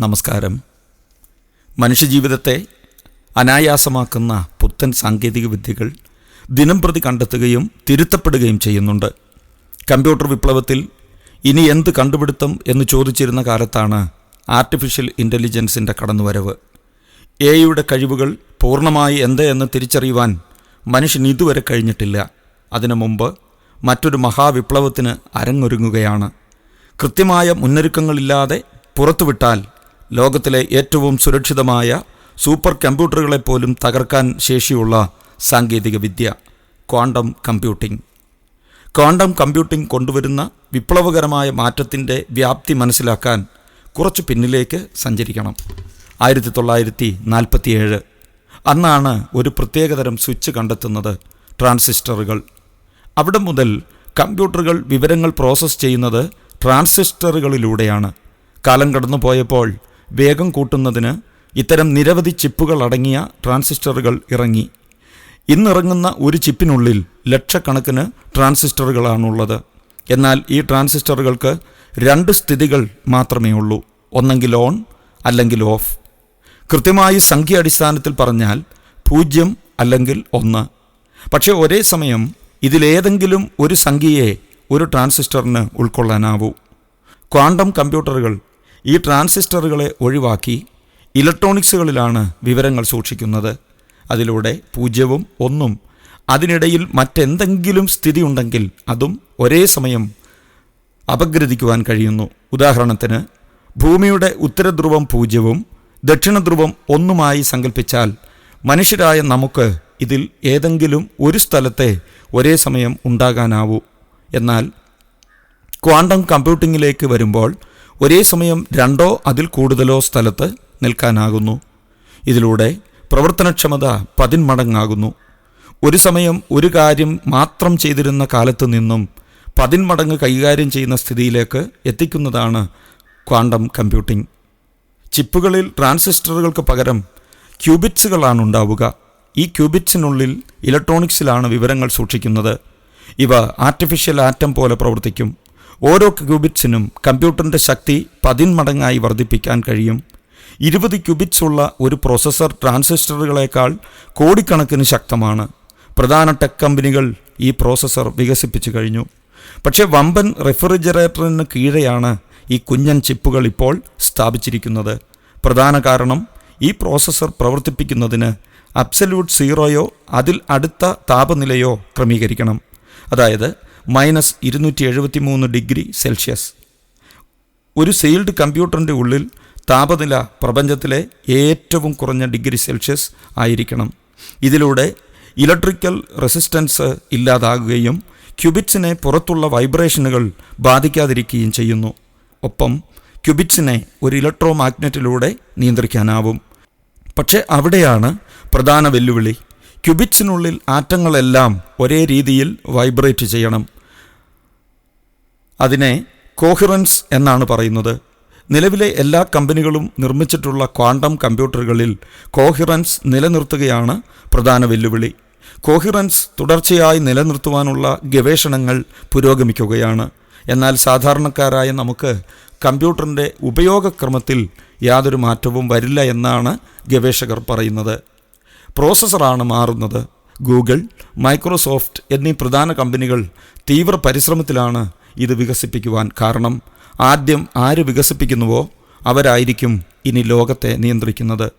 നമസ്കാരം. മനുഷ്യജീവിതത്തെ അനായാസമാക്കുന്ന പുത്തൻ സാങ്കേതിക വിദ്യകൾ ദിനം പ്രതി കണ്ടെത്തുകയും തിരുത്തപ്പെടുകയും ചെയ്യുന്നുണ്ട്. കമ്പ്യൂട്ടർ വിപ്ലവത്തിൽ ഇനി എന്ത് കണ്ടുപിടുത്തം എന്ന് ചോദിച്ചിരുന്ന കാലത്താണ് ആർട്ടിഫിഷ്യൽ ഇന്റലിജൻസിന്റെ കടന്നുവരവ്. എ യുടെ കഴിവുകൾ പൂർണമായി എന്ത് എന്ന് തിരിച്ചറിയുവാൻ മനുഷ്യൻ ഇതുവരെ കഴിഞ്ഞിട്ടില്ല. അതിനു മുമ്പ് മറ്റൊരു മഹാവിപ്ലവത്തിന് അരങ്ങൊരുങ്ങുകയാണ്. കൃത്യമായ മുന്നൊരുക്കങ്ങളില്ലാതെ പുറത്തുവിട്ടാൽ ലോകത്തിലെ ഏറ്റവും സുരക്ഷിതമായ സൂപ്പർ കമ്പ്യൂട്ടറുകളെ പോലും തകർക്കാൻ ശേഷിയുള്ള സാങ്കേതിക വിദ്യ ക്വാണ്ടം കമ്പ്യൂട്ടിംഗ്. ക്വാണ്ടം കമ്പ്യൂട്ടിംഗ് കൊണ്ടുവരുന്ന വിപ്ലവകരമായ മാറ്റത്തിന്റെ വ്യാപ്തി മനസ്സിലാക്കാൻ കുറച്ച് പിന്നിലേക്ക് സഞ്ചരിക്കണം. ആയിരത്തി തൊള്ളായിരത്തി നാൽപ്പത്തിയേഴ് അന്നാണ് ഒരു പ്രത്യേകതരം സ്വിച്ച് കണ്ടെത്തുന്നത് ട്രാൻസിസ്റ്ററുകൾ. അവിടെ മുതൽ കമ്പ്യൂട്ടറുകൾ വിവരങ്ങൾ പ്രോസസ്സ് ചെയ്യുന്നത് ട്രാൻസിസ്റ്ററുകളിലൂടെയാണ്. കാലം കടന്നു പോയപ്പോൾ വേഗം കൂട്ടുന്നതിന് ഇത്തരം നിരവധി ചിപ്പുകൾ അടങ്ങിയ ട്രാൻസിസ്റ്ററുകൾ ഇറങ്ങി. ഇന്നിറങ്ങുന്ന ഒരു ചിപ്പിനുള്ളിൽ ലക്ഷക്കണക്കിന് ട്രാൻസിസ്റ്ററുകളാണുള്ളത്. എന്നാൽ ഈ ട്രാൻസിസ്റ്ററുകൾക്ക് രണ്ട് സ്ഥിതികൾ മാത്രമേ ഉള്ളൂ. ഒന്നെങ്കിൽ ഓൺ അല്ലെങ്കിൽ ഓഫ്. കൃത്യമായി സംഖ്യ അടിസ്ഥാനത്തിൽ പറഞ്ഞാൽ പൂജ്യം അല്ലെങ്കിൽ ഒന്ന്. പക്ഷേ ഒരേ സമയം ഇതിലേതെങ്കിലും ഒരു സംഖ്യയെ ഒരു ട്രാൻസിസ്റ്ററിന് ഉൾക്കൊള്ളാനാവൂ. ക്വാണ്ടം കമ്പ്യൂട്ടറുകൾ ഈ ട്രാൻസിസ്റ്ററുകളെ ഒഴിവാക്കി ഇലക്ട്രോണിക്സുകളിലാണ് വിവരങ്ങൾ സൂക്ഷിക്കുന്നത്. അതിലൂടെ പൂജ്യവും ഒന്നും അതിനിടയിൽ മറ്റെന്തെങ്കിലും സ്ഥിതി ഉണ്ടെങ്കിൽ അതും ഒരേ സമയം അപഗ്രഥിക്കുവാൻ കഴിയുന്നു. ഉദാഹരണത്തിന് ഭൂമിയുടെ ഉത്തരധ്രുവം പൂജ്യവും ദക്ഷിണധ്രുവം ഒന്നുമായി സങ്കല്പിച്ചാൽ മനുഷ്യരായ നമുക്ക് ഇതിൽ ഏതെങ്കിലും ഒരു സ്ഥലത്തെ ഒരേ സമയം ഉണ്ടാകാനാവൂ. എന്നാൽ ക്വാണ്ടം കമ്പ്യൂട്ടിങ്ങിലേക്ക് വരുമ്പോൾ ഒരേ സമയം രണ്ടോ അതിൽ കൂടുതലോ സ്ഥലത്ത് നിൽക്കാനാകുന്നു. ഇതിലൂടെ പ്രവർത്തനക്ഷമത പതിന്മടങ്ങാകുന്നു. ഒരു സമയം ഒരു കാര്യം മാത്രം ചെയ്തിരുന്ന കാലത്ത് നിന്നും പതിന്മടങ്ങ് കൈകാര്യം ചെയ്യുന്ന സ്ഥിതിയിലേക്ക് എത്തിക്കുന്നതാണ് ക്വാണ്ടം കമ്പ്യൂട്ടിംഗ്. ചിപ്പുകളിൽ ട്രാൻസിസ്റ്ററുകൾക്ക് പകരം ക്യൂബിറ്റ്സുകളാണ് ഉണ്ടാവുക. ഈ ക്യൂബിറ്റ്സിനുള്ളിൽ ഇലക്ട്രോണിക്സിലാണ് വിവരങ്ങൾ സൂക്ഷിക്കുന്നത്. ഇവ ആർട്ടിഫിഷ്യൽ ആറ്റം പോലെ പ്രവർത്തിക്കും. ഓരോ ക്യൂബിറ്റ്സിനും കമ്പ്യൂട്ടറിന്റെ ശക്തി പതിന്മടങ്ങായി വർദ്ധിപ്പിക്കാൻ കഴിയും. ഇരുപത് ക്യൂബിറ്റ്സ് ഉള്ള ഒരു പ്രോസസ്സർ ട്രാൻസിസ്റ്ററുകളേക്കാൾ കോടിക്കണക്കിന് ശക്തമാണ്. പ്രധാന ടെക് കമ്പനികൾ ഈ പ്രോസസ്സർ വികസിപ്പിച്ചു കഴിഞ്ഞു. പക്ഷേ വമ്പൻ റെഫ്രിജറേറ്ററിന് കീഴെയാണ് ഈ കുഞ്ഞൻ ചിപ്പുകൾ ഇപ്പോൾ സ്ഥാപിച്ചിരിക്കുന്നത്. പ്രധാന കാരണം ഈ പ്രോസസ്സർ പ്രവർത്തിപ്പിക്കുന്നതിന് അബ്സല്യൂട്ട് സീറോയോ അതിൽ അടുത്ത താപനിലയോ ക്രമീകരിക്കണം. അതായത് മൈനസ് ഇരുന്നൂറ്റി എഴുപത്തി മൂന്ന് ഡിഗ്രി സെൽഷ്യസ്. ഒരു സെയിൽഡ് കമ്പ്യൂട്ടറിന്റെ ഉള്ളിൽ താപനില പ്രപഞ്ചത്തിലെ ഏറ്റവും കുറഞ്ഞ ഡിഗ്രി സെൽഷ്യസ് ആയിരിക്കണം. ഇതിലൂടെ ഇലക്ട്രിക്കൽ റെസിസ്റ്റൻസ് ഇല്ലാതാകുകയും ക്യുബിറ്റ്സിനെ പുറത്തുള്ള വൈബ്രേഷനുകൾ ബാധിക്കാതിരിക്കുകയും ചെയ്യുന്നു. ഒപ്പം ക്യുബിറ്റ്സിനെ ഒരു ഇലക്ട്രോ മാഗ്നറ്റിലൂടെ നിയന്ത്രിക്കാനാവും. പക്ഷേ അവിടെയാണ് പ്രധാന വെല്ലുവിളി. ക്യൂബിറ്റ്സിനുള്ളിൽ ആറ്റങ്ങളെല്ലാം ഒരേ രീതിയിൽ വൈബ്രേറ്റ് ചെയ്യണം. അതിനെ കോഹിറൻസ് എന്നാണ് പറയുന്നത്. നിലവിലെ എല്ലാ കമ്പനികളും നിർമ്മിച്ചിട്ടുള്ള ക്വാണ്ടം കമ്പ്യൂട്ടറുകളിൽ കോഹിറൻസ് നിലനിർത്തുകയാണ് പ്രധാന വെല്ലുവിളി. കോഹിറൻസ് തുടർച്ചയായി നിലനിർത്തുവാനുള്ള ഗവേഷണങ്ങൾ പുരോഗമിക്കുകയാണ്. എന്നാൽ സാധാരണക്കാരായ നമുക്ക് കമ്പ്യൂട്ടറിന്റെ ഉപയോഗക്രമത്തിൽ യാതൊരു മാറ്റവും വരില്ല എന്നാണ് ഗവേഷകർ പറയുന്നത്. പ്രോസസ്സറാണ് മാറുന്നത്. ഗൂഗിൾ മൈക്രോസോഫ്റ്റ് എന്നീ പ്രധാന കമ്പനികൾ തീവ്ര പരിശ്രമത്തിലാണ് ഇത് വികസിപ്പിക്കുവാൻ കാരണം. ആദ്യം ആര് വികസിപ്പിക്കുന്നുവോ അവരായിരിക്കും ഇനി ലോകത്തെ നിയന്ത്രിക്കുന്നത്.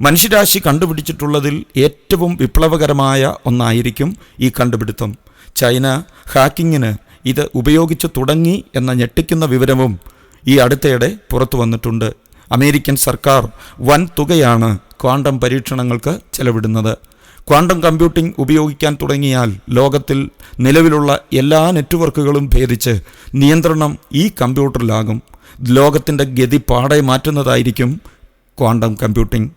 മനുഷ്യരാശി കണ്ടുപിടിച്ചിട്ടുള്ളതിൽ ഏറ്റവും വിപ്ലവകരമായ ഒന്നായിരിക്കും ഈ കണ്ടുപിടുത്തം. ചൈന ഹാക്കിങ്ങിന് ഇത് ഉപയോഗിച്ച് തുടങ്ങി എന്ന ഞെട്ടിക്കുന്ന വിവരവും ഈ അടുത്തയിടെ പുറത്തു വന്നിട്ടുണ്ട് അമേരിക്കൻ സർക്കാർ വൻ തുകയാണ് ക്വാണ്ടം പരീക്ഷണങ്ങൾക്ക് ചെലവിടുന്നത്. ക്വാണ്ടം കമ്പ്യൂട്ടിംഗ് ഉപയോഗിക്കാൻ തുടങ്ങിയാൽ ലോകത്തിൽ നിലവിലുള്ള എല്ലാ നെറ്റ്വർക്കുകളും ഭേദിച്ച് നിയന്ത്രണം ഈ കമ്പ്യൂട്ടറിലാകും. ലോകത്തിന്റെ ഗതി പാടെ മാറ്റുന്നതായിരിക്കും ക്വാണ്ടം കമ്പ്യൂട്ടിംഗ്.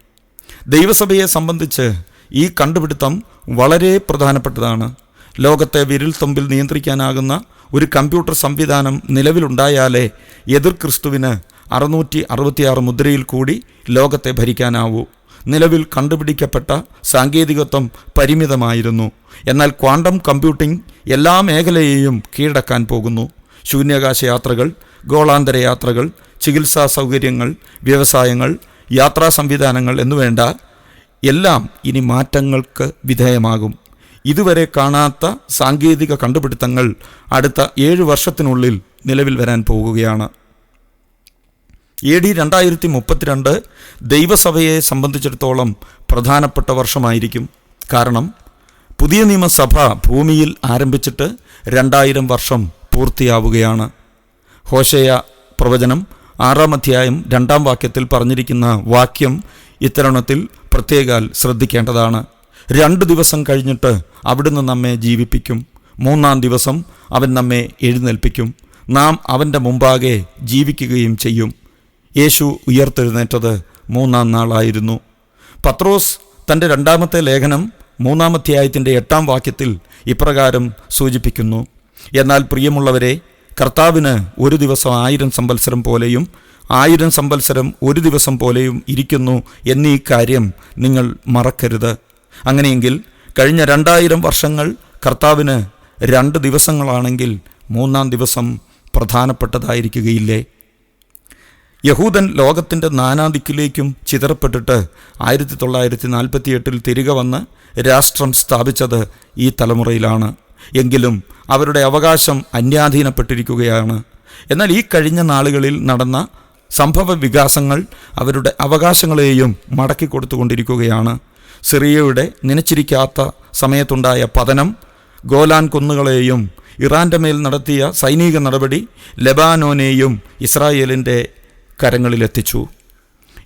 ദൈവസഭയെ സംബന്ധിച്ച് ഈ കണ്ടുപിടുത്തം വളരെ പ്രധാനപ്പെട്ടതാണ്. ലോകത്തെ വിരൽ തുമ്പിൽ നിയന്ത്രിക്കാനാകുന്ന ഒരു കമ്പ്യൂട്ടർ സംവിധാനം നിലവിലുണ്ടായാലേ എതിർ ക്രിസ്തുവിന് അറുന്നൂറ്റി അറുപത്തിയാറ് മുദ്രയിൽ കൂടി ലോകത്തെ ഭരിക്കാനാവൂ. നിലവിൽ കണ്ടുപിടിക്കപ്പെട്ട സാങ്കേതികത്വം പരിമിതമായിരുന്നു. എന്നാൽ ക്വാണ്ടം കമ്പ്യൂട്ടിംഗ് എല്ലാ മേഖലയെയും കീഴടക്കാൻ പോകുന്നു. ശൂന്യാകാശ യാത്രകൾ ഗോളാന്തര യാത്രകൾ ചികിത്സാ സൗകര്യങ്ങൾ വ്യവസായങ്ങൾ യാത്രാ സംവിധാനങ്ങൾ എന്നുവേണ്ട എല്ലാം ഇനി മാറ്റങ്ങൾക്ക് വിധേയമാകും. ഇതുവരെ കാണാത്ത സാങ്കേതിക കണ്ടുപിടുത്തങ്ങൾ അടുത്ത ഏഴ് വർഷത്തിനുള്ളിൽ നിലവിൽ വരാൻ പോകുകയാണ്. എ ഡി രണ്ടായിരത്തി മുപ്പത്തിരണ്ട് ദൈവസഭയെ സംബന്ധിച്ചിടത്തോളം പ്രധാനപ്പെട്ട വർഷമായിരിക്കും. കാരണം പുതിയ നിയമസഭ ഭൂമിയിൽ ആരംഭിച്ചിട്ട് രണ്ടായിരം വർഷം പൂർത്തിയാവുകയാണ്. ഹോശയ പ്രവചനം ആറാം അധ്യായം രണ്ടാം വാക്യത്തിൽ പറഞ്ഞിരിക്കുന്ന വാക്യം ഇത്തരണത്തിൽ പ്രത്യേകാൽ ശ്രദ്ധിക്കേണ്ടതാണ്. രണ്ട് ദിവസം കഴിഞ്ഞിട്ട് അവിടുന്ന് നമ്മെ ജീവിപ്പിക്കും. മൂന്നാം ദിവസം അവൻ നമ്മെ എഴുന്നേൽപ്പിക്കും. നാം അവന്റെ മുമ്പാകെ ജീവിക്കുകയും ചെയ്യും. യേശു ഉയർത്തെഴുന്നേറ്റത് മൂന്നാം നാളായിരുന്നു. പത്രോസ് തന്റെ രണ്ടാമത്തെ ലേഖനം മൂന്നാമധ്യായത്തിന്റെ എട്ടാം വാക്യത്തിൽ ഇപ്രകാരം സൂചിപ്പിക്കുന്നു. എന്നാൽ പ്രിയമുള്ളവരെ കർത്താവിന് ഒരു ദിവസം ആയിരം സംവത്സരം പോലെയും ആയിരം സംവത്സരം ഒരു ദിവസം പോലെയും ഇരിക്കുന്നു എന്നീ കാര്യം നിങ്ങൾ മറക്കരുത്. അങ്ങനെയെങ്കിൽ കഴിഞ്ഞ രണ്ടായിരം വർഷങ്ങൾ കർത്താവിന് രണ്ട് ദിവസങ്ങളാണെങ്കിൽ മൂന്നാം ദിവസം പ്രധാനപ്പെട്ടതായിരിക്കുകയില്ലേ? യഹൂദൻ ലോകത്തിന്റെ നാനാദിക്കിലേക്കും ചിതറപ്പെട്ടിട്ട് ആയിരത്തി തൊള്ളായിരത്തി നാൽപ്പത്തിയെട്ടിൽ തിരികെ വന്ന് രാഷ്ട്രം സ്ഥാപിച്ചത് ഈ തലമുറയിലാണ്. എങ്കിലും അവരുടെ അവകാശം അന്യാധീനപ്പെട്ടിരിക്കുകയാണ്. എന്നാൽ ഈ കഴിഞ്ഞ നാളുകളിൽ നടന്ന സംഭവ വികാസങ്ങൾ അവരുടെ അവകാശങ്ങളെയും മടക്കി കൊടുത്തുകൊണ്ടിരിക്കുകയാണ്. സിറിയയുടെ നനച്ചിരിക്കാത്ത സമയത്തുണ്ടായ പതനം ഗോലാൻ കുന്നുകളെയും ഇറാന്റെ മേൽ നടത്തിയ സൈനിക നടപടി ലെബാനോനെയും ഇസ്രായേലിന്റെ കരങ്ങളിലെത്തിച്ചു.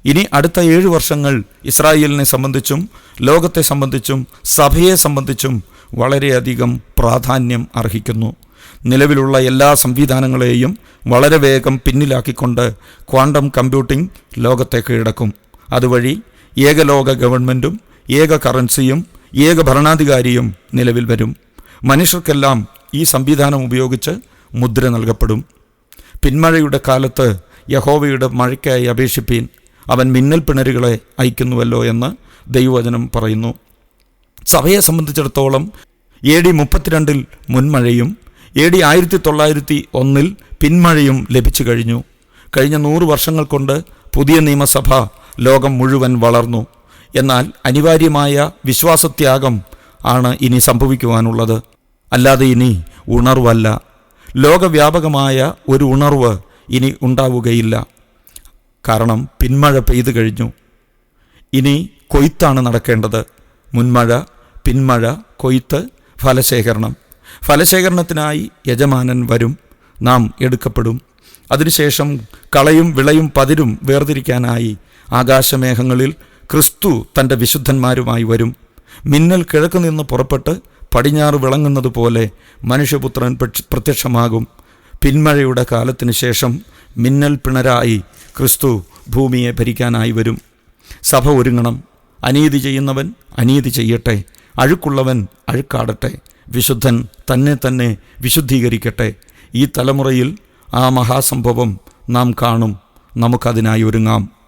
ഇനി അടുത്ത ഏഴ് വർഷങ്ങൾ ഇസ്രായേലിനെ സംബന്ധിച്ചും ലോകത്തെ സംബന്ധിച്ചും സഭയെ സംബന്ധിച്ചും വളരെയധികം പ്രാധാന്യം അർഹിക്കുന്നു. നിലവിലുള്ള എല്ലാ സംവിധാനങ്ങളെയും വളരെ വേഗം പിന്നിലാക്കിക്കൊണ്ട് ക്വാണ്ടം കമ്പ്യൂട്ടിംഗ് ലോകത്തെ കീഴടക്കും അതുവഴി ഏകലോക ഗവൺമെന്റും ഏക കറൻസിയും ഏക ഭരണാധികാരിയും നിലവിൽ വരും. മനുഷ്യർക്കെല്ലാം ഈ സംവിധാനം ഉപയോഗിച്ച് മുദ്ര നൽകപ്പെടും. പിന്മഴയുടെ കാലത്ത് യഹോവയുടെ മഴയ്ക്കായി അപേക്ഷിപ്പീൻ. അവൻ മിന്നൽ പിണരുകളെ അയക്കുന്നുവല്ലോ എന്ന് ദൈവവചനം പറയുന്നു. സഭയെ സംബന്ധിച്ചിടത്തോളം എ ഡി മുപ്പത്തിരണ്ടിൽ മുൻമഴയും എ ഡി ആയിരത്തി തൊള്ളായിരത്തി ഒന്നിൽ പിന്മഴയും ലഭിച്ചു കഴിഞ്ഞു. കഴിഞ്ഞ നൂറ് വർഷങ്ങൾ കൊണ്ട് പുതിയ നിയമസഭ ലോകം മുഴുവൻ വളർന്നു. എന്നാൽ അനിവാര്യമായ വിശ്വാസത്യാഗം ആണ് ഇനി സംഭവിക്കുവാനുള്ളത്. അല്ലാതെ ഇനി ഉണർവല്ല. ലോകവ്യാപകമായ ഒരു ഉണർവ് ഇനി ഉണ്ടാവുകയില്ല. കാരണം പിന്മഴ പെയ്തു കഴിഞ്ഞു. ഇനി കൊയ്ത്താണ് നടക്കേണ്ടത്. മുൻമഴ പിന്മഴ കൊയ്ത്ത് ഫലശേഖരണം. ഫലശേഖരണത്തിനായി യജമാനൻ വരും. നാം എടുക്കപ്പെടും. അതിനുശേഷം കളയും വിളയും പതിരും വേർതിരിക്കാനായി ആകാശമേഘങ്ങളിൽ ക്രിസ്തു തന്റെ വിശുദ്ധന്മാരുമായി വരും. മിന്നൽ കിഴക്ക് നിന്ന് പുറപ്പെട്ട് പടിഞ്ഞാറ് വിളങ്ങുന്നത് പോലെ മനുഷ്യപുത്രൻ പ്രത്യക്ഷമാകും. പിന്മഴയുടെ കാലത്തിന് ശേഷം മിന്നൽ പിണരായി ക്രിസ്തു ഭൂമിയെ ഭരിക്കാനായി വരും. സഭ ഒരുങ്ങണം. അനീതി ചെയ്യുന്നവൻ അനീതി ചെയ്യട്ടെ. അഴുക്കുള്ളവൻ അഴുക്കാടട്ടെ. വിശുദ്ധൻ തന്നെ തന്നെ വിശുദ്ധീകരിക്കട്ടെ. ഈ തലമുറയിൽ ആ മഹാസംഭവം നാം കാണും. നമുക്കതിനായി ഒരുങ്ങാം.